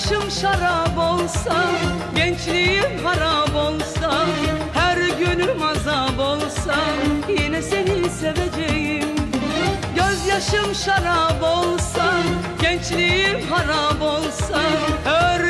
Yaşım şarap olsa, gençliğim harap olsa Her günüm azap olsa, yine seni seveceğim. Gözyaşım şarap olsa, gençliğim harap olsa Her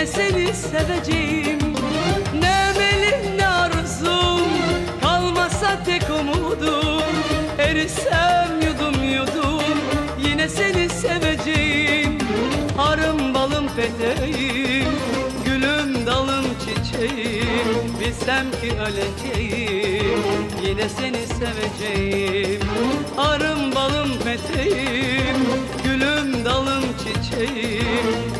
Yine seni seveceğim Ne benim ne arzum. Kalmasa tek umudum Erisem yudum yudum. Yine seni seveceğim Arım balım peteğim. Gülüm dalım çiçeğim